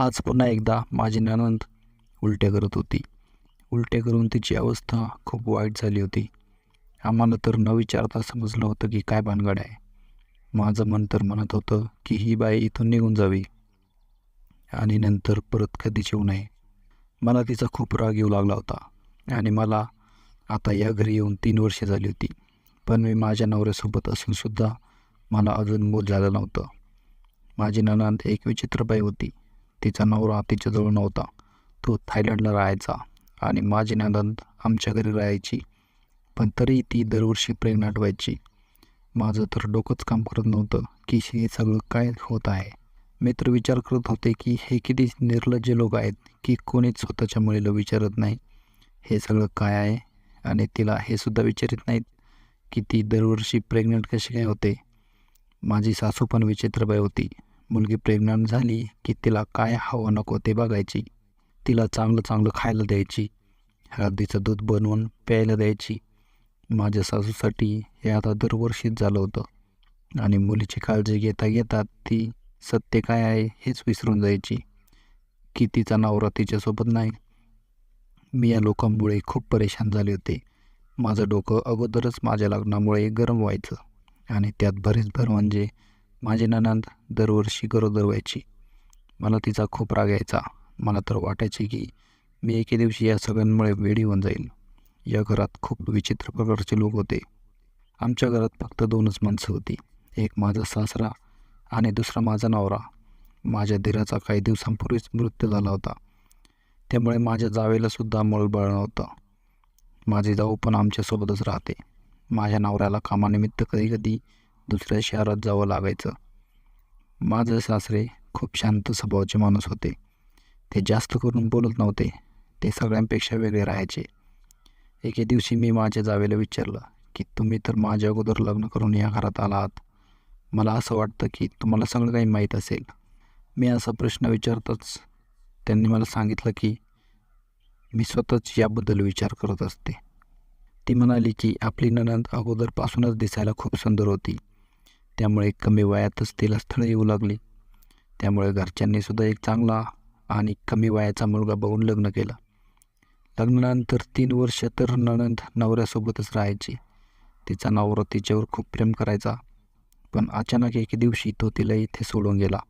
आज पुन्हा एकदा माझी ननंद उलट्या करत होती. उलट्या करून तिची अवस्था खूप वाईट झाली होती. आम्हाला तर न विचारता समजलं होतं की काय भानगड आहे. माझं मन तर म्हणत होतं की ही बाई इथून निघून जावी. आणि नंतर परत कधीच येऊ नये. मला तिचा खूप राग येऊ लागला होता. आणि मला आता या घरी येऊन तीन वर्षे झाली होती. पण मी माझ्या नवऱ्यासोबत असूनसुद्धा मला अजून मूल झालं नव्हतं. माझी ननंद एक विचित्र बाई होती. तिचा नवरा तिच्याजवळ नव्हता. तो थायलंडला राहायचा आणि माझी नणंद आमच्या घरी राहायची. पण तरी ती दरवर्षी प्रेग्नंट व्हायची माझं तर डोकंच काम करत नव्हतं की हे सगळं काय होत आहे. मी तर विचार करत होते की हे किती निर्लज्ज लोक आहेत की कोणीच स्वतःच्या मुलीला विचारत नाही. हे सगळं काय आहे? आणि तिला हे सुद्धा विचारित नाहीत की ती दरवर्षी प्रेग्नंट कशी काय होते? माझी सासू पण विचित्रबाई होती. मुलगी प्रेग्नंट झाली की तिला काय हवं नको ते बघायची. तिला चांगलं चांगलं खायला द्यायची. हळदीचं दूध बनवून प्यायला द्यायची. माझ्या सासूसाठी हे आता दरवर्षीच झालं होतं. आणि मुलीची काळजी घेता घेता ती सत्य काय आहे हेच विसरून जायची. की तिचा नवरा तिच्यासोबत नाही. मी या लोकांमुळे खूप परेशान झाले होते. माझं डोकं अगोदरच माझ्या लग्नामुळे गरम व्हायचं. आणि त्यात बरेच भर म्हणजे माझी ननंद दरवर्षी गरोदर व्हायची. मला तिचा खूप राग यायचा. मला तर वाटायचे की मी एके दिवशी या सगळ्यांमुळे वेडी होऊन जाईल या घरात खूप विचित्र प्रकारचे लोक होते. आमच्या घरात फक्त दोनच माणसं होती. एक माझा सासरा आणि दुसरा माझा नवरा. माझ्या धीराचा काही दिवसांपूर्वीच मृत्यू झाला होता. त्यामुळे माझ्या जावेलासुद्धा मळबळ नव्हतं. माझी जाऊ पण आमच्यासोबतच राहते. माझ्या नवऱ्याला कामानिमित्त कधी कधी दुसऱ्या शहरात जावं लागायचं. माझे सासरे खूप शांत स्वभावाचे माणूस होते. ते जास्त करून बोलत नव्हते. ते सगळ्यांपेक्षा वेगळे राहायचे. एके दिवशी मी माझ्या जावेला विचारलं की तुम्ही तर माझ्या अगोदर लग्न करून या घरात आलात. मला असं वाटतं की तुम्हाला सगळं काही माहीत असेल. मी असा प्रश्न विचारताच त्यांनी मला सांगितलं की मी स्वतःच याबद्दल विचार करत असते. ती म्हणाली की आपली ननंद अगोदरपासूनच दिसायला खूप सुंदर होती. त्यामुळे कमी वयातच तिला स्थळं येऊ लागली. त्यामुळे घरच्यांनीसुद्धा एक चांगला आणि कमी वयाचा मुलगा बघून लग्न केलं. लग्नानंतर तीन वर्ष तर ननंद नवऱ्यासोबतच राहायची. तिचा नवरा तिच्यावर खूप प्रेम करायचा. पण अचानक एके दिवशी तो तिला इथे सोडून गेला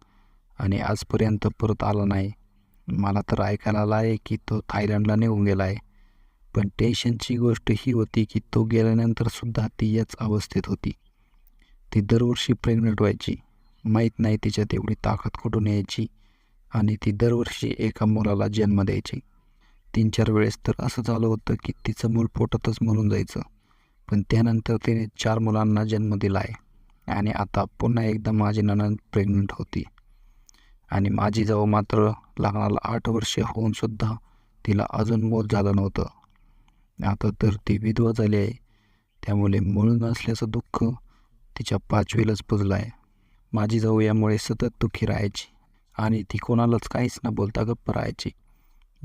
आणि आजपर्यंत परत आला नाही. मला तर ऐकायला आला आहे की तो थायलंडला निघून गेला आहे. पण टेन्शनची गोष्ट ही होती की तो गेल्यानंतरसुद्धा ती याच अवस्थेत होती. ती दरवर्षी प्रेग्नंट व्हायची. माहीत नाही तिच्यात एवढी ताकद कुठून यायची आणि ती दरवर्षी एका मुलाला जन्म द्यायची. तीन चार वेळेस तर असं झालं होतं की तिचं मूल पोटातच मरून जायचं. पण त्यानंतर तिने चार मुलांना जन्म दिला आहे आणि आता पुन्हा एकदा माझी ननंद प्रेग्नंट होती. आणि माझी जाऊ मात्र लग्नाला आठ वर्षे होऊनसुद्धा तिला अजून मोत झालं नव्हतं. आता तर ती विधवा झाली आहे. त्यामुळे मूळ नसल्याचं दुःख तिच्या पाचवीलाच पुजला आहे. माझी जाऊ यामुळे सतत दुःखी राहायची आणि ती कोणालाच काहीच न बोलता गप्प राहायची.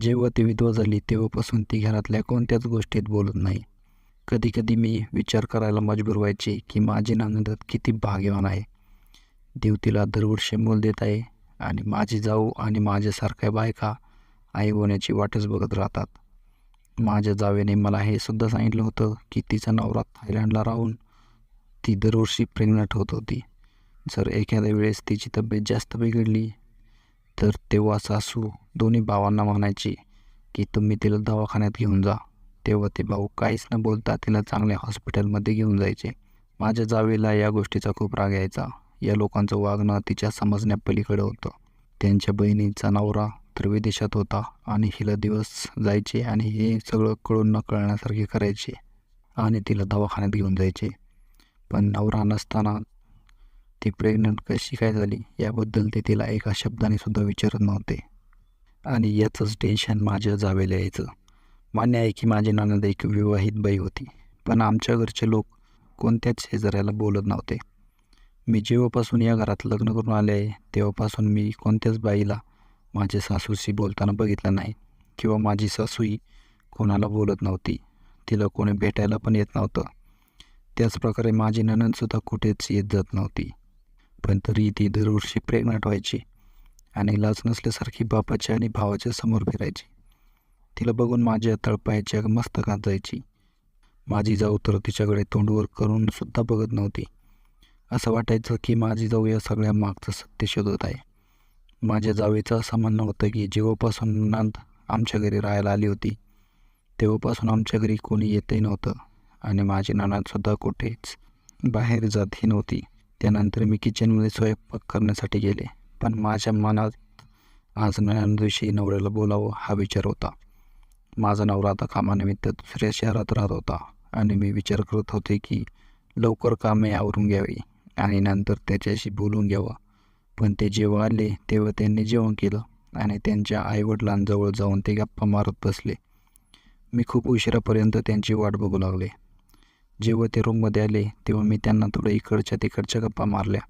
जेव्हा ती विधवा झाली तेव्हापासून ती घरातल्या कोणत्याच गोष्टीत बोलत नाही. कधी कधी मी विचार करायला मजबूर व्हायचे की माझी नांदत किती भाग्यवान आहे. देव तिला दरवर्षी मूल देत आहे आणि माझी जाऊ आणि माझ्यासारख्या बायका आई होण्याची वाटच बघत राहतात. माझ्या जावेने मला हे सुद्धा सांगितलं होतं की तिचा नवरा थायलंडला राहून ती दरवर्षी प्रेग्नंट होत होती. जर एखाद्या वेळेस तिची तब्येत जास्त बिघडली तर तेव्हा सासू दोन्ही भावांना म्हणायची की तुम्ही तिला दवाखान्यात घेऊन जा. तेव्हा ते भाऊ काहीच न बोलता तिला चांगल्या हॉस्पिटलमध्ये घेऊन जायचे. माझ्या जावेला या गोष्टीचा खूप राग यायचा. या लोकांचं वागणं तिच्या समजण्यापलीकडे होतं. त्यांच्या बहिणीचा नवरा तर विदेशात होता आणि हिला दिवस जायचे आणि हे सगळं कळून न कळण्यासारखे करायचे आणि तिला दवाखान्यात घेऊन जायचे. पण नवरा नसताना ती प्रेग्नंट कशी काय झाली याबद्दल ते तिला एका शब्दाने सुद्धा विचारत नव्हते. आणि याचंच टेन्शन माझ्या जावेला यायचं. मान्य आहे की माझी ननद एक विवाहित बाई होती पण आमच्या घरचे लोक कोणत्याच शेजाऱ्याला बोलत नव्हते. मी जेव्हापासून या घरात लग्न करून आले आहे तेव्हापासून मी कोणत्याच बाईला माझ्या सासूशी बोलताना बघितलं नाही किंवा माझी सासूही कोणाला बोलत नव्हती. तिला कोणी भेटायला पण येत नव्हतं. त्याचप्रकारे माझी ननंदसुद्धा कुठेच येत जात नव्हती. पण तरी ती दरवर्षी प्रेग्नंट व्हायची आणि लाज नसल्यासारखी बापाच्या आणि भावाच्या समोर फिरायची. तिला बघून माझ्या तळपायाच्या मस्तकात जायची. माझी जाऊ तर तिच्याकडे तोंडवर करून सुद्धा बघत नव्हती. असं वाटायचं की माझी जाऊ या सगळ्या मागचं सत्य शोधत आहे. माझ्या जावेचं असं म्हणणं होतं की जेव्हापासून नंद आमच्या घरी राहायला आली होती तेव्हापासून आमच्या घरी कोणी येतही नव्हतं. आणि माझी नानासुद्धा कुठेच बाहेर जातही नव्हती. त्यानंतर मी किचनमध्ये स्वयंपाक करण्यासाठी गेले. पण माझ्या मनात आज नणंदविषयी नवऱ्याला बोलावं हा विचार होता. माझा नवरा आता कामानिमित्त दुसऱ्या शहरात राहत होता आणि मी विचार करत होते की लवकर कामे आवरून घ्यावी आणि नंतर त्याच्याशी बोलून घ्यावं. पण ते जेव्हा आले तेव्हा त्यांनी जेवण केलं आणि त्यांच्या आईवडिलांजवळ जाऊन ते गप्पा मारत बसले. मी खूप उशिरापर्यंत त्यांची वाट बघू लागले. जेव्हा ते रूममध्ये आले तेव्हा मी त्यांना थोडं इकडच्या तिकडच्या गप्पा मारल्या.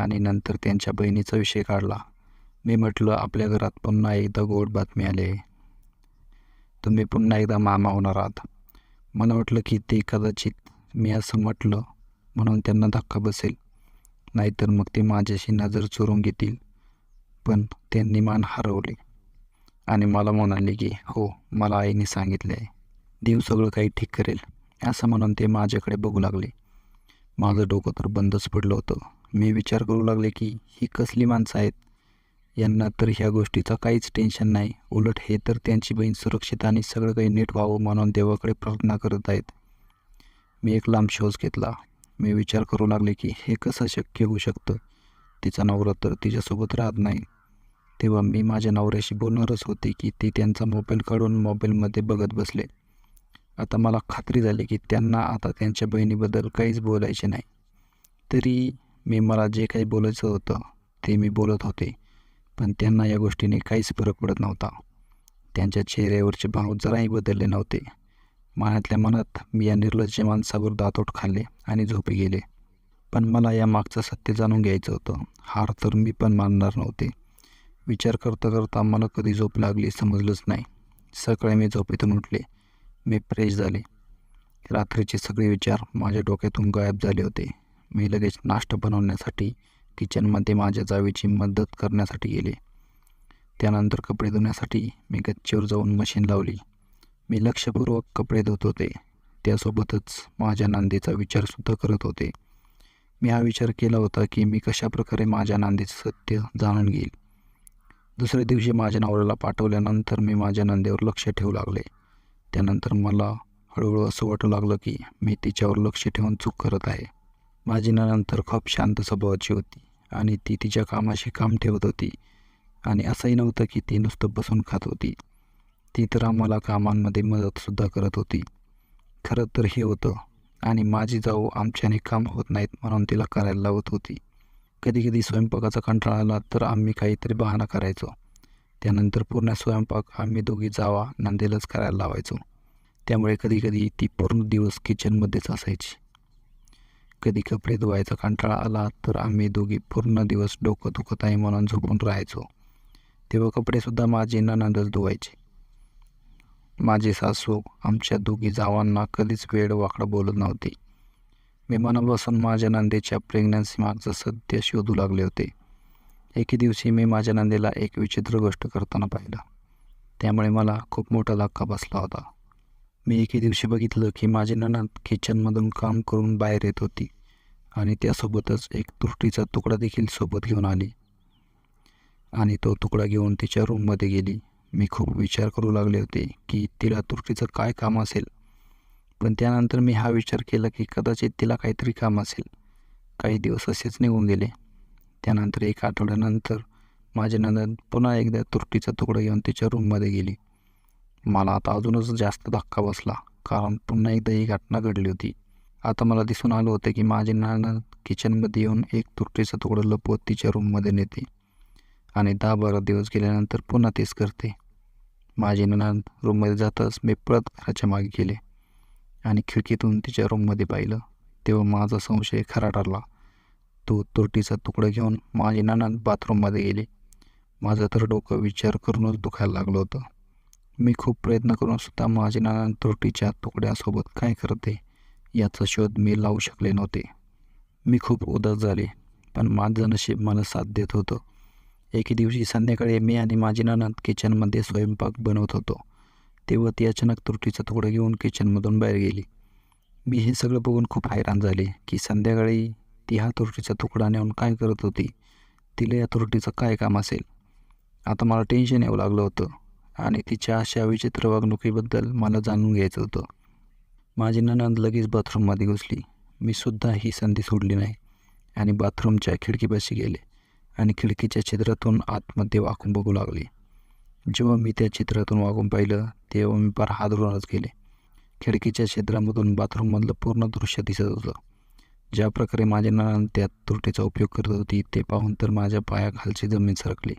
आणि नंतर त्यांच्या बहिणीचा विषय काढला. मी म्हटलं आपल्या घरात पुन्हा एकदा गोड बातमी आली आहे. तुम्ही पुन्हा एकदा मामा होणार आहात. मला वाटलं की ते कदाचित मी असं म्हटलं म्हणून त्यांना धक्का बसेल. नाहीतर मग ते माझ्याशी नजर चोरून घेतील. पण त्यांनी मान हरवली. आणि मला म्हणाले की हो मला आईने सांगितले आहे देव सगळं काही ठीक करेल. असं म्हणून ते माझ्याकडे बघू लागले. माझं डोकं तर बंदच पडलं होतं. मी विचार करू लागले की ही कसली माणसं आहेत? यांना तर ह्या गोष्टीचं काहीच टेन्शन नाही. उलट हे तर त्यांची बहीण सुरक्षित आणि सगळं काही नीट व्हावं म्हणून देवाकडे प्रार्थना करत आहेत. मी एक लांब शोज घेतला. मी विचार करू लागले की हे कसं शक्य होऊ शकतं? तिचा नवरा तर तिच्यासोबत राहत नाही. तेव्हा मी माझ्या नवऱ्याशी बोलणारच होते की ते त्यांचा मोबाईल काढून मोबाईलमध्ये बघत बसले. आता मला खात्री झाली की त्यांना आता त्यांच्या बहिणीबद्दल काहीच बोलायचे नाही. तरी मी मला जे काही बोलायचं होतं ते मी बोलत होते पण त्यांना या गोष्टीने काहीच फरक पडत नव्हता. त्यांच्या चेहऱ्यावरचे भाव जराही बदलले नव्हते. मनातल्या मनात मी या निर्लज्ज माणसावर दातोट खाल्ले आणि झोपे गेले. पण मला या मागचं सत्य जाणून घ्यायचं होतं हार तर मी पण मानणार नव्हते. विचार करता करता मला कधी झोप लागली समजलंच नाही. सकाळी मी झोपेतून उठले. मी फ्रेश झाले. रात्रीचे सगळे विचार माझ्या डोक्यातून गायब झाले होते. मी लगेच नाश्ता बनवण्यासाठी किचनमध्ये माझ्या जावेची मदत करण्यासाठी गेले. त्यानंतर कपडे धुण्यासाठी मी गच्चीवर जाऊन मशीन लावली. मी लक्षपूर्वक कपडे धुत होते. त्यासोबतच माझ्या नांदीचा विचारसुद्धा करत होते. मी हा विचार केला होता की मी कशाप्रकारे माझ्या नांदीचं सत्य जाणून घेईल. दुसऱ्या दिवशी माझ्या नवऱ्याला पाठवल्यानंतर मी माझ्या नांदेवर लक्ष ठेवू लागले. त्यानंतर मला हळूहळू असं वाटू लागलं की मी तिच्यावर लक्ष ठेवून चूक करत आहे. माझी नंतर खूप शांत स्वभावाची होती आणि ती तिच्या कामाशी काम ठेवत होती आणि असंही नव्हतं की ती नुसतं बसून खात होती. ती तर आम्हाला कामांमध्ये मदतसुद्धा करत होती. खरं तर हे होतं आणि माझी जाऊ आमच्याने काम होत नाहीत म्हणून तिला करायला लावत होती. कधी कधी स्वयंपाकाचा कंटाळा आला तर आम्ही काहीतरी बहाणा करायचो. त्यानंतर पूर्ण स्वयंपाक आम्ही दोघी जावा नंदेलाच करायला लावायचो. त्यामुळे कधीकधी ती पूर्ण दिवस किचनमध्येच असायची. कधी कपडे धुवायचा कंटाळा आला तर आम्ही दोघी पूर्ण दिवस डोकं दुखत आहे म्हणून झोपून राहायचो. तेव्हा कपडेसुद्धा माझे ननंदच धुवायचे. माझे सासू आमच्या दोघी जावांना कधीच वेळ वाकडं बोलत नव्हते. मी मनापासून माझ्या नंदेच्या प्रेग्नन्सी मागचं सत्य शोधू लागले होते. एके दिवशी मी माझ्या नंदीला एक विचित्र गोष्ट करताना पाहिलं. त्यामुळे मला खूप मोठा धक्का बसला होता. मी एके दिवशी बघितलं की माझी ननद किचनमधून काम करून बाहेर येत होती आणि त्यासोबतच एक तुरटीचा तुकडा देखील सोबत घेऊन आली. आणि तो तुकडा घेऊन तिच्या रूममध्ये गेली. मी खूप विचार करू लागले होते की तिला तुरटीचं काय काम असेल? पण त्यानंतर मी हा विचार केला की कदाचित तिला काहीतरी काम असेल. काही दिवस असेच निघून गेले. त्यानंतर एक आठवड्यानंतर माझी नंदन पुन्हा एकदा तुरटीचा तुकडा घेऊन तिच्या रूममध्ये गेली. मला आता अजूनच जास्त धक्का बसला कारण पुन्हा एकदा ही घटना घडली होती. आता मला दिसून आलं होतं की माझी नणंद किचनमध्ये येऊन एक तुरटीचा तुकडं लपवत तिच्या रूममध्ये नेते आणि दहा बारा दिवस गेल्यानंतर पुन्हा तेच करते. माझी नणंद रूममध्ये जाताच मी परत घराच्या मागे गेले आणि खिडकीतून तिच्या रूममध्ये पाहिलं तेव्हा माझा संशय खरा ठरला. तो तुरटीचा तुकडा घेऊन माझी नानात बाथरूममध्ये गेली. माझं तर डोकं विचार करूनच दुखायला लागलं होतं. मी खूप प्रयत्न करून सुद्धा माझी नाना तुरटीच्या तुकड्यासोबत काय करते याचा शोध मी लावू शकले नव्हते. मी खूप उदास झाले पण माझं नशीब मला साथ देत होतं. एके दिवशी संध्याकाळी मी आणि माझी ननद किचनमध्ये स्वयंपाक बनवत होतो. तेव्हा ती अचानक तुरटीचा तुकडा घेऊन किचनमधून बाहेर गेली. मी हे सगळं बघून खूप हैराण झाले की संध्याकाळी ती ह्या तुरटीचा तुकडा नेऊन काय करत होती? तिला या तुरटीचं काय काम असेल? आता मला टेन्शन येऊ लागलं होतं आणि तिच्या अशा विचित्र वागणुकीबद्दल मला जाणून घ्यायचं होतं. माझी ननंद लगेच बाथरूममध्ये घुसली. मी सुद्धा ही संधी सोडली नाही आणि बाथरूमच्या खिडकीपाशी गेले आणि खिडकीच्या छिद्रातून आतमध्ये वाकून बघू लागले. जेव्हा मी त्या चित्रातून वागून पाहिलं तेव्हा मी फार हादरूनच गेले. खिडकीच्या छिद्रामधून बाथरूममधलं पूर्ण दृश्य दिसत होतं. ज्या प्रकारे माझे ननंद त्या तुरटीचा उपयोग करत होती ते पाहून तर माझ्या पायाखालची जमीन सरकली.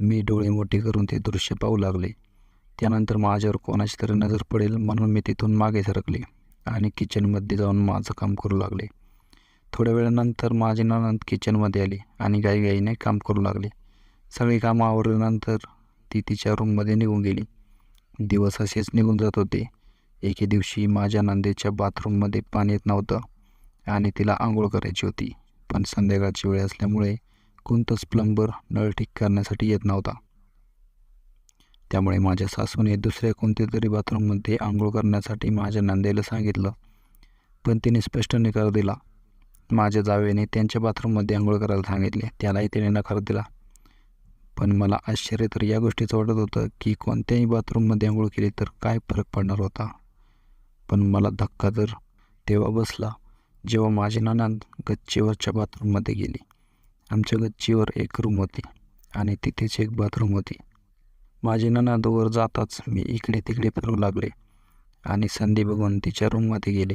मी डोळे मोठे करून ते दृश्य पाहू लागले. त्यानंतर माझ्यावर कोणाची तरी नजर पडेल म्हणून मी तिथून मागे सरकले आणि किचनमध्ये जाऊन माझं काम करू लागले. थोड्या वेळानंतर माझे ननंद किचनमध्ये आले आणि गाईगाईने काम करू लागले. सगळी कामं आवरल्यानंतर ती तिच्या रूममध्ये निघून गेली. दिवस असेच निघून जात होते. एके दिवशी माझ्या नंदेच्या बाथरूममध्ये पाणी येत नव्हतं. आणि तिला आंघोळ करायची होती. पण संध्याकाळची वेळ असल्यामुळे कोणतंच प्लंबर नळ ठीक करण्यासाठी येत नव्हता. त्यामुळे माझ्या सासूने दुसऱ्या कोणत्या तरी बाथरूममध्ये आंघोळ करण्यासाठी माझ्या नंदेला सांगितलं. पण तिने स्पष्ट निकार दिला. माझ्या जावेने त्यांच्या बाथरूममध्ये आंघोळ करायला सांगितले. त्यालाही तिने नकार दिला. पण मला आश्चर्य तर या गोष्टीचं वाटत होतं की कोणत्याही बाथरूममध्ये आंघोळ केली तर काय फरक पडणार होता. पण मला धक्का तर तेव्हा बसला जेव्हा माझे ननंद गच्चीवरच्या बाथरूममध्ये गेली. आमच्या गच्चीवर एक रूम होती आणि तिथेच एक बाथरूम होती. माझे ननंद वर जाताच मी इकडे तिकडे फिरू लागले आणि संधी बघून तिच्या रूममध्ये गेले.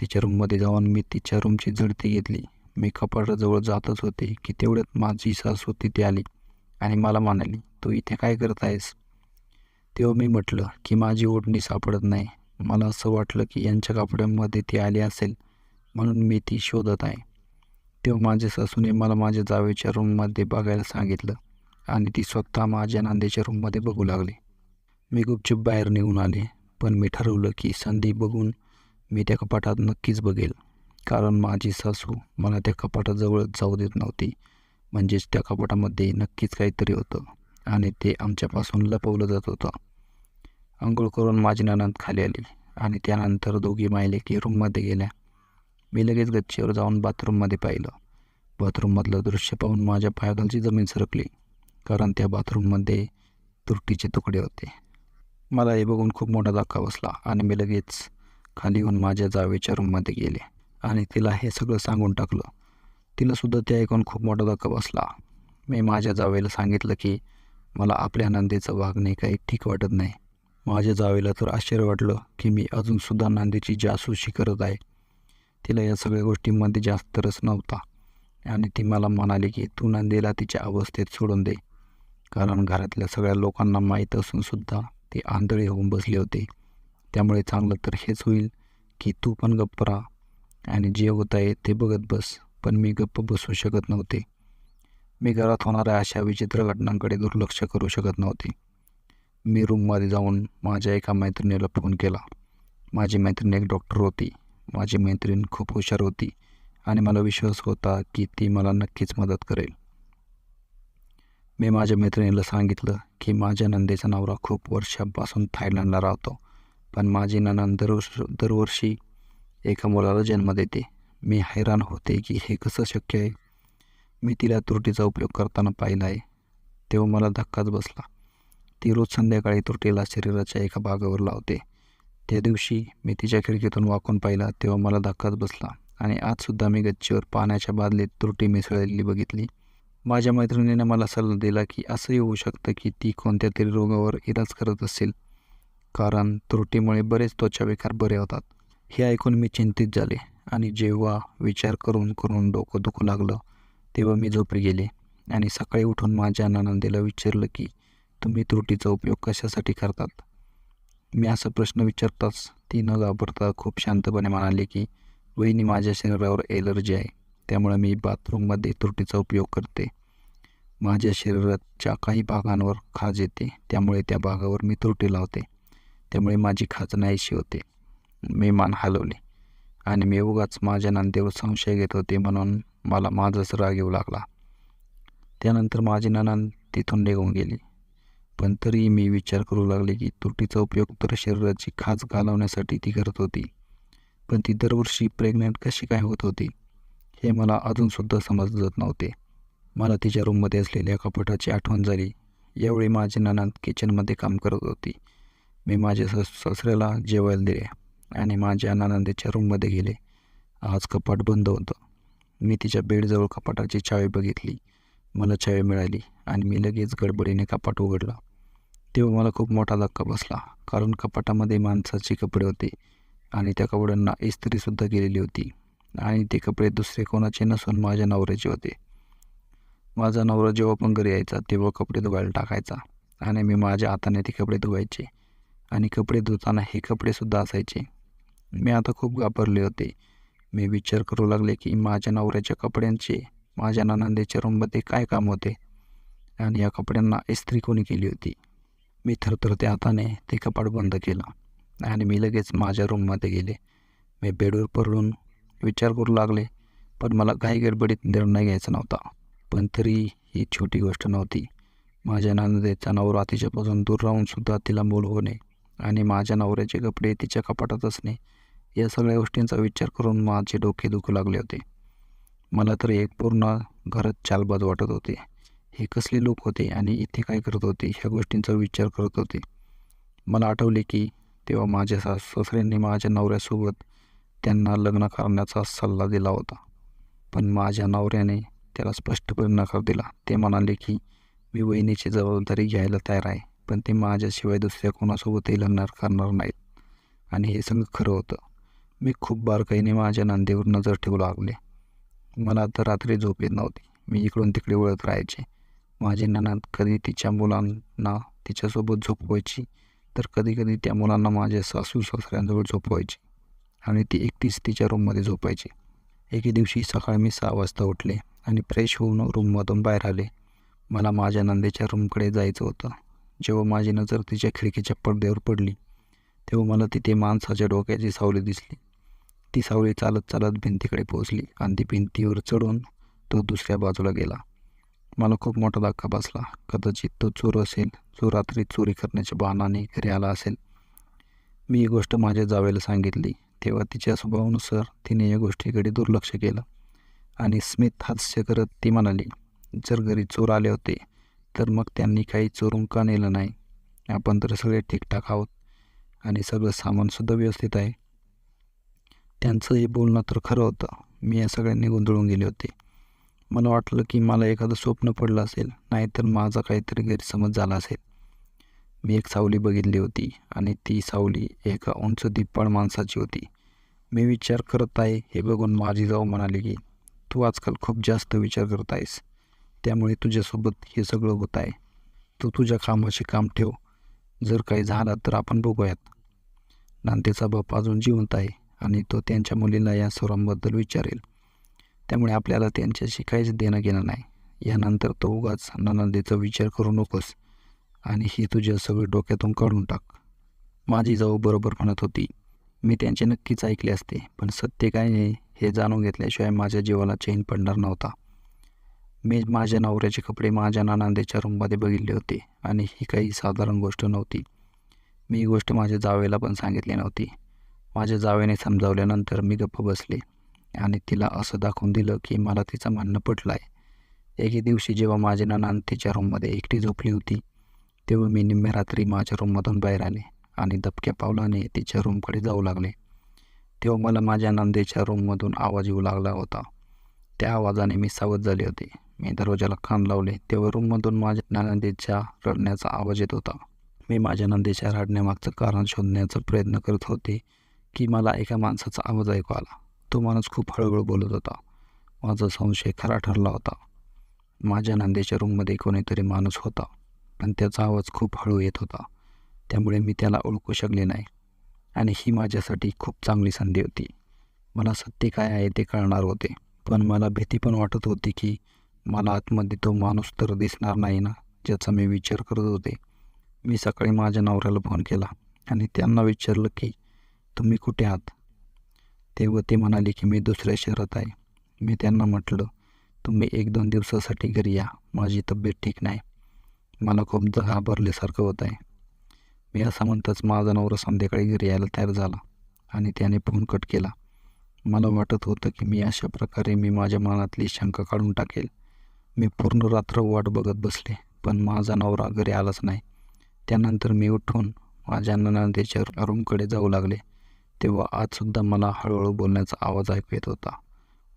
तिच्या रूममध्ये जाऊन मी तिच्या रूमची झडती घेतली. मी कपाटाजवळ जातच होते की तेवढ्यात माझी सासू तिथे आली आणि मला म्हणाली तू इथे काय करत आहेस तेव्हा मी म्हटलं की माझी ओढणी सापडत नाही. मला असं वाटलं की यांच्या कपड्यांमध्ये ती आली असेल म्हणून मी ती शोधत आहे. तेव्हा माझ्या सासूने मला माझ्या जावेच्या रूममध्ये बघायला सांगितलं आणि ती स्वतः माझ्या नांदेच्या रूममध्ये बघू लागली. मी गुपचूप बाहेर निघून आले पण मी ठरवलं की संधी बघून मी त्या कपाटात नक्कीच बघेल. कारण माझी सासू मला त्या कपाटाजवळ जाऊ देत नव्हती. म्हणजेच त्या कपाटामध्ये नक्कीच काहीतरी होतं आणि ते आमच्यापासून लपवलं जात होतं. आंघोळ करून माझी ननंद खाली आली आणि त्यानंतर दोघी मायले की रूममध्ये गेल्या. मी लगेच गच्चीवर जाऊन बाथरूममध्ये पाहिलं. बाथरूममधलं दृश्य पाहून माझ्या पायाखालची जमीन सरकली कारण त्या बाथरूममध्ये तुरटीचे तुकडे होते. मला हे बघून खूप मोठा धक्का बसला आणि मी लगेच खाली येऊन माझ्या जावेच्या रूममध्ये गेले आणि तिला हे सगळं सांगून टाकलं. तिलासुद्धा ते ऐकून खूप मोठा धक्का बसला. मी माझ्या जावेला सांगितलं की मला आपल्या नांदेचं वागणे काही ठीक वाटत नाही. माझ्या जावेला तर आश्चर्य वाटलं की मी अजूनसुद्धा नांदेची जासूशी करत आहे. तिला या सगळ्या गोष्टींमध्ये जास्त रस नव्हता. आणि ती मला म्हणाली की तू नंदीला तिच्या अवस्थेत सोडून दे. कारण घरातल्या सगळ्या लोकांना माहीत असूनसुद्धा ते आंधळे होऊन बसले होते. त्यामुळे चांगलं तर हेच होईल की तू पण गप्प राहा. आणि जे होत आहे ते बघत बस. पण मी गप्प बसू शकत नव्हते. मी घरात होणाऱ्या अशा विचित्र घटनांकडे दुर्लक्ष करू शकत नव्हते. मी रूममध्ये जाऊन माझ्या एका मैत्रिणीला फोन केला. माझी मैत्रिणी एक डॉक्टर होती. माझी मैत्रीण खूप हुशार होती आणि मला विश्वास होता की ती मला नक्कीच मदत करेल. मी माझ्या मैत्रिणीला सांगितलं की माझ्या नंदेचा नवरा खूप वर्षापासून थायलंडला राहतो पण माझी ननंद दरवर्ष दरवर्षी एका मुलाला जन्म देते. मी हैराण होते की हे कसं शक्य आहे? मी तिला त्रुटीचा उपयोग करताना पाहिला आहे तेव्हा मला धक्काच बसला. ती रोज संध्याकाळी त्रुटीला शरीराच्या एका भागावर लावते. त्या दिवशी मी तिच्या खिडकीतून वाकून पाहिला तेव्हा मला धक्काच बसला आणि आजसुद्धा मी गच्चीवर पाण्याच्या बादलीत त्रुटी मिसळलेली बघितली. माझ्या मैत्रिणीने मला सल्ला दिला की असंही होऊ शकतं की ती कोणत्या तरी रोगावर इलाज करत असेल. कारण त्रुटीमुळे बरेच त्वचाविकार बरे होतात. हे ऐकून मी चिंतित झाले आणि जेव्हा विचार करून करून डोकं दुखू लागलं तेव्हा मी झोपी गेले आणि सकाळी उठून माझ्या ननंदेला विचारलं की तुम्ही त्रुटीचा उपयोग कशासाठी करतात? मी असा प्रश्न विचारताच ती न घाबरता खूप शांतपणे म्हणाली की वहिनी माझ्या शरीरावर एलर्जी आहे. त्यामुळे मी बाथरूममध्ये त्रुटीचा उपयोग करते. माझ्या शरीराच्या काही भागांवर खाज येते. त्यामुळे त्या भागावर मी त्रुटी लावते. त्यामुळे माझी खाज नाहीशी होते. मी मान हलवली. आणि मी उगाच माझ्या नंदेवर संशय घेत होते म्हणून मला माझाच राग येऊ लागला. त्यानंतर माझी ननंद तिथून निघून गेली. पण तरीही मी विचार करू लागले की तुटीचा उपयोग तर शरीराची खाज घालवण्यासाठी ती करत होती. पण ती दरवर्षी प्रेग्नंट कशी काय होत होती हे मला अजूनसुद्धा समजत नव्हते. मला तिच्या रूममध्ये असलेल्या कपाटाची आठवण झाली. यावेळी माझी नणंद किचनमध्ये काम करत होती. मी माझ्या सस सासऱ्याला जेवायला दिले आणि माझ्या नानांदेच्या रूममध्ये गेले. आज कपाट बंद होतं. मी तिच्या बेडजवळ कपाटाची चावी बघितली. मला चावी मिळाली आणि मी लगेच गडबडीने कपाट उघडला. तेव्हा मला खूप मोठा धक्का बसला कारण कपाटामध्ये माणसाचे कपडे होते आणि त्या कपड्यांना इस्त्रीसुद्धा केलेली होती. आणि ते कपडे दुसरे कोणाचे नसून माझ्या नवऱ्याचे होते. माझा नवरा जेव्हा पण घरी यायचा तेव्हा कपडे धुवायला टाकायचा आणि मी माझ्या हाताने ते कपडे धुवायचे. आणि कपडे धुताना हे कपडेसुद्धा असायचे. मी आता खूप घाबरले होते. मी विचार करू लागले की माझ्या नवऱ्याच्या कपड्यांचे माझ्या नानांदेच्या रूममध्ये काय काम होते? आणि या कपड्यांना इस्त्री कोणी केली होती? मी थरथरत्या हाताने ते कपाट बंद केलं आणि मी लगेच माझ्या रूममध्ये गेले. मी बेडवर पडून विचार करू लागले पण मला काही गडबडीत निर्णय घ्यायचा नव्हता. पण तरी ही छोटी गोष्ट नव्हती. माझ्या नंदेचा नवरा तिच्यापासून दूर राहूनसुद्धा तिला मूल होणे आणि माझ्या नवऱ्याचे कपडे तिच्या कपाटात असणे या सगळ्या गोष्टींचा विचार करून माझे डोके दुखू लागले होते. मला तर एक पूर्ण घरात चालबाज वाटत होते. हे कसले लोक होते आणि इथे काय करत होते ह्या गोष्टींचा विचार करत होते. मला आठवले की तेव्हा माझ्या सास सासऱ्यांनी माझ्या नवऱ्यासोबत त्यांना लग्न करण्याचा सल्ला दिला होता. पण माझ्या नवऱ्याने त्याला स्पष्टपणे नकार दिला. ते म्हणाले की मी वहिनीची जबाबदारी घ्यायला तयार आहे पण ते माझ्याशिवाय दुसऱ्या कोणासोबतही लग्न करणार नाहीत. आणि हे सगळं खरं होतं. मी खूप बारकाईने माझ्या नांदेवर नजर ठेवू लागले. मला तर रात्री झोप येत नव्हती. मी इकडून तिकडे वळत राहायचे. माझी ननद कधी तिच्या मुलांना तिच्यासोबत झोपवायची तर कधी कधी त्या मुलांना माझ्या सासू सासऱ्यांजवळ झोपवायची आणि ती एकटीच तिच्या रूममध्ये झोपायची. एके दिवशी सकाळी मी सहा वाजता उठले आणि फ्रेश होऊन रूममधून बाहेर आले. मला माझ्या नंदेच्या रूमकडे जायचं होतं. जेव्हा माझी नजर तिच्या खिडकीच्या पडद्यावर पडली तेव्हा मला तिथे माणसाच्या डोक्याची सावली दिसली. ती सावली चालत चालत भिंतीकडे पोहोचली आणि ती भिंतीवर चढून तो दुसऱ्या बाजूला गेला. मला खूप मोठा धक्का बसला. कदाचित तो चोर असेल जो रात्री चोरी करण्याच्या बहानाने घरी आला असेल. मी ही गोष्ट माझ्या जावेला सांगितली. तेव्हा तिच्या स्वभावानुसार तिने या गोष्टीकडे दुर्लक्ष केलं. आणि स्मित हास्य करत ती म्हणाली जर घरी चोर आले होते तर मग त्यांनी काही चोरून का नेलं नाही? आपण तर सगळे ठीकठाक आहोत. आणि सगळं सामानसुद्धा व्यवस्थित आहे. त्यांचं हे बोलणं तर खरं होतं. मी या सगळ्यांनी गोंधळून गेले होते. मला वाटलं की मला एखादं स्वप्न पडलं असेल नाहीतर माझा काहीतरी गैरसमज झाला असेल. मी एक सावली बघितली होती आणि ती सावली एका उंच दिप्पाळ माणसाची होती. मी विचार करत आहे हे बघून माझी जाऊ म्हणाली की तू आजकाल खूप जास्त विचार करत आहेस. त्यामुळे तुझ्यासोबत हे सगळं होत आहे. तू तुझ्या कामाचे काम ठेव. जर काही झाला तर आपण बघूयात. नांदेचा बाप अजून जिवंत आहे आणि तो त्यांच्या मुलीला या सर्वांबद्दल विचारेल. त्यामुळे आपल्याला त्यांच्याशी काहीच देणं घेणं नाही. यानंतर तो उगाच ननंदेचा विचार करू नकोस आणि ही तुझ्या सगळी डोक्यातून काढून टाक. माझी जाऊ बरोबर म्हणत होती. मी त्यांचे नक्कीच ऐकले असते पण सत्य काय नाही हे जाणून घेतल्याशिवाय माझ्या जीवाला चैन पडणार नव्हता. मी माझ्या नवऱ्याचे कपडे माझ्या नानांदेच्या रूममध्ये बघितले होते आणि ही काही साधारण गोष्ट नव्हती. मी ही गोष्ट माझ्या जावेला पण सांगितली नव्हती. माझ्या जावेने समजावल्यानंतर मी गप्प बसले. आणि तिला असं दाखवून दिलं की मला तिचं म्हणणं पटलं आहे एके दिवशी जेव्हा माझी ननान तिच्या रूममध्ये एकटी झोपली होती तेव्हा मी निम्म्या रात्री माझ्या रूममधून बाहेर आले आणि दबक्या पावलाने तिच्या रूमकडे जाऊ लागले. तेव्हा मला माझ्या नंदेच्या रूममधून आवाज येऊ लागला होता. त्या आवाजाने मी सावध झाले होते. मी दरवाजाला कान लावले तेव्हा रूममधून माझ्या नंदेच्या रडण्याचा आवाज येत होता. मी माझ्या नंदेच्या रडण्यामागचं कारण शोधण्याचा प्रयत्न करत होते की मला एका माणसाचा आवाज ऐकू आला. तो माणूस खूप हळूहळू बोलत होता. माझा संशय खरा ठरला होता. माझ्या नंदेच्या रूममध्ये कोणीतरी माणूस होता पण त्याचा आवाज खूप हळू येत होता. त्यामुळे मी त्याला ओळखू शकले नाही आणि ही माझ्यासाठी खूप चांगली संधी होती. मला सत्य काय आहे ते कळणार होते पण मला भीती पण वाटत होती की मला आतमध्ये तो माणूस तर दिसणार नाही ना ज्याचा मी विचार करत होते. मी सकाळी माझ्या नवऱ्याला फोन केला आणि त्यांना विचारलं की तुम्ही कुठे आहात? तेव्हा ते म्हणाले की मी दुसऱ्या शहरात आहे. मी त्यांना म्हटलं तुम्ही एक दोन दिवसासाठी घरी या. माझी तब्येत ठीक नाही. मला खूप घाबरल्यासारखं होत आहे. मी असं म्हणताच माझा नवरा संध्याकाळी घरी यायला तयार झाला आणि त्याने फोन कट केला. मला वाटत होतं की मी अशा प्रकारे मी माझ्या मनातली शंका काढून टाकेल. मी पूर्ण रात्र वाट बघत बसले पण माझा नवरा घरी आलाच नाही. त्यानंतर मी उठून माझ्या ननंदेच्या रूमकडे जाऊ लागले. तेव्हा आजसुद्धा मला हळूहळू बोलण्याचा आवाज ऐकू येत होता.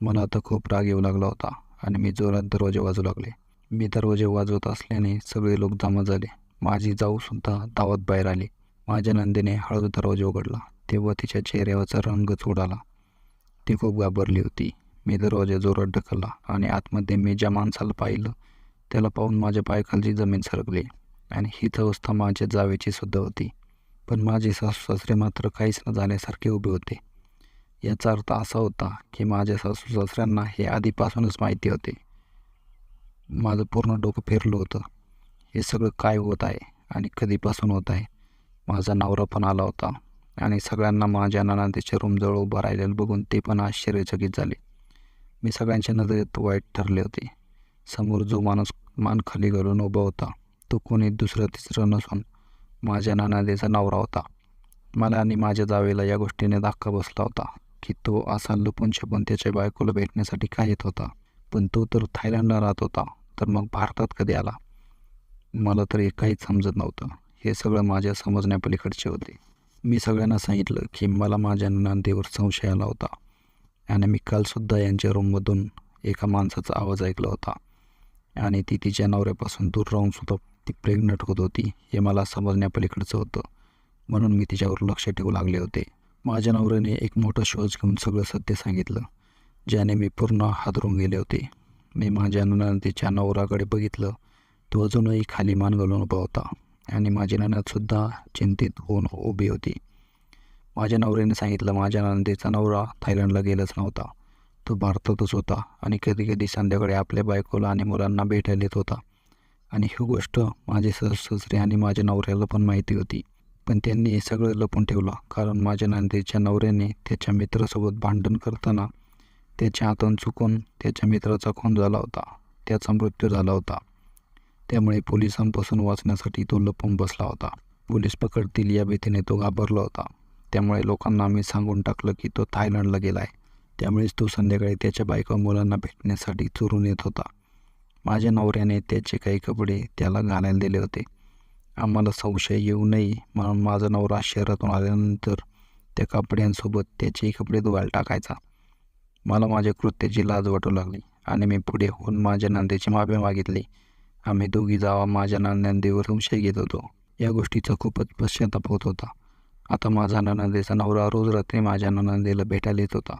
मला आता खूप राग येऊ लागला होता आणि मी जोरात दरवाजे वाजवू लागले. मी दरवाजे वाजवत असल्याने सगळे लोक जमा झाले. माझी जाऊसुद्धा धावत बाहेर आली. माझ्या नंदीने हळू दरवाजा उघडला. तेव्हा तिच्या चेहऱ्यावरचा रंगच उडाला ती खूप घाबरली होती. मी दरवाजा जोरात ढकलला आणि आतमध्ये मी ज्या माणसाला पाहिलं त्याला पाहून माझ्या पायखालची जमीन सरकली आणि हीच अवस्था माझ्या जावेची सुद्धा होती. पण माझे सासू सासरे मात्र काहीच न झाल्यासारखे उभे होते. याचा अर्थ असा होता की माझ्या सासू सासऱ्यांना हे आधीपासूनच माहिती होते. माझं पूर्ण डोकं फिरलं होतं. हे सगळं काय होत आहे आणि कधीपासून होत आहे माझा नवरा पण आला होता आणि सगळ्यांना माझ्या ननांदेच्या रूमजवळ उभं राहिलेलं बघून ते पण आश्चर्यचकित झाले. मी सगळ्यांच्या नजरेत वाईट ठरले होते. समोर जो माणूस मान खाली घालून उभा होता तो कोणी दुसरं तिसरं नसून माझ्या नानादेचा नवरा होता. मला आणि माझ्या जावेला या गोष्टीने धक्का बसला होता की तो असा लपून छपून त्याच्या बायकोला भेटण्यासाठी का येत होता. पण तो तर थायलंडला राहत होता तर मग भारतात कधी आला? मला तर हे काहीच समजत नव्हतं. हे सगळं माझ्या समजण्यापलीकडचे होते. मी सगळ्यांना सांगितलं की मला माझ्या नंदेवर संशय आला होता. आणि मी कालसुद्धा यांच्या रूममधून एका माणसाचा आवाज ऐकला होता. आणि ती तिच्या नवऱ्यापासून दूर राहूनसुद्धा ती प्रेग्नंट होत होती हे मला समजण्यापलीकडचं होतं. म्हणून मी तिच्यावर लक्ष ठेवू लागले होते. माझ्या नवऱ्याने एक मोठा शोज घेऊन सगळं सत्य सांगितलं ज्याने मी पूर्ण हादरून गेले होते. मी माझ्या ननंदीच्या नवराकडे बघितलं तो अजूनही खाली मान घालून उभा होता आणि माझी ननदसुद्धा चिंतित होऊन उभी होती. माझ्या नवऱ्याने सांगितलं माझ्या नंदेचा नवरा थायलंडला गेलाच नव्हता. तो भारतातच होता आणि कधी कधी संध्याकाळी आपल्या बायकोला आणि मुलांना भेटायला येत होता. आणि ही गोष्ट माझे सरसरे आणि माझ्या नवऱ्याला पण माहिती होती. पण त्यांनी हे सगळं लपून ठेवलं. कारण माझ्या नांदेच्या नवऱ्याने त्याच्या मित्रासोबत भांडण करताना त्याच्या हातून चुकून त्याच्या मित्राचा खून झाला होता. त्याचा मृत्यू झाला होता. त्यामुळे पोलिसांपासून वाचण्यासाठी तो लपून बसला होता. पोलीस पकडतील या भीतीने तो घाबरला होता. त्यामुळे लोकांना आम्ही सांगून टाकलं की तो थायलंडला गेला आहे त्यामुळेच तो संध्याकाळी त्याच्या बायका मुलांना भेटण्यासाठी चोरून येत होता. माझ्या नवऱ्याने त्याचे काही कपडे त्याला घालायला दिले होते. आम्हाला संशय येऊ नये म्हणून माझा नवरा शहरातून आल्यानंतर त्या कपड्यांसोबत त्याचेही कपडे धुवायला टाकायचा. मला माझ्या कृत्याची लाज वाटू लागली आणि मी पुढे होऊन माझ्या नांदेची माफी मागितली. आम्ही दोघी जावा माझ्या नांद्यांदेवर संशय घेत होतो. या गोष्टीचा खूपच पश्चाताप होत होता. आता माझा ननंदेचा नवरा रोज रात्री माझ्या ननंदेला भेटायला येत होता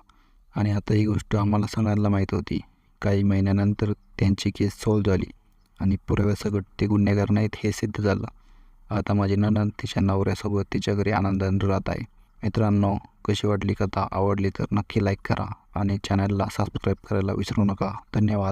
आणि आता ही गोष्ट आम्हाला सगळ्यांना माहीत होती. काही महिन्यानंतर त्यांची केस सॉल्व झाली आणि पुराव्यासकट ते गुन्हेगार नाहीत हे सिद्ध झालं. आता माझी ननंद तिच्या नवऱ्यासोबत तिच्या घरी आनंदाने राहत आहे. मित्रांनो कशी वाटली कथा? आवडली तर नक्की लाईक करा आणि चॅनलला सबस्क्राईब करायला विसरू नका. धन्यवाद.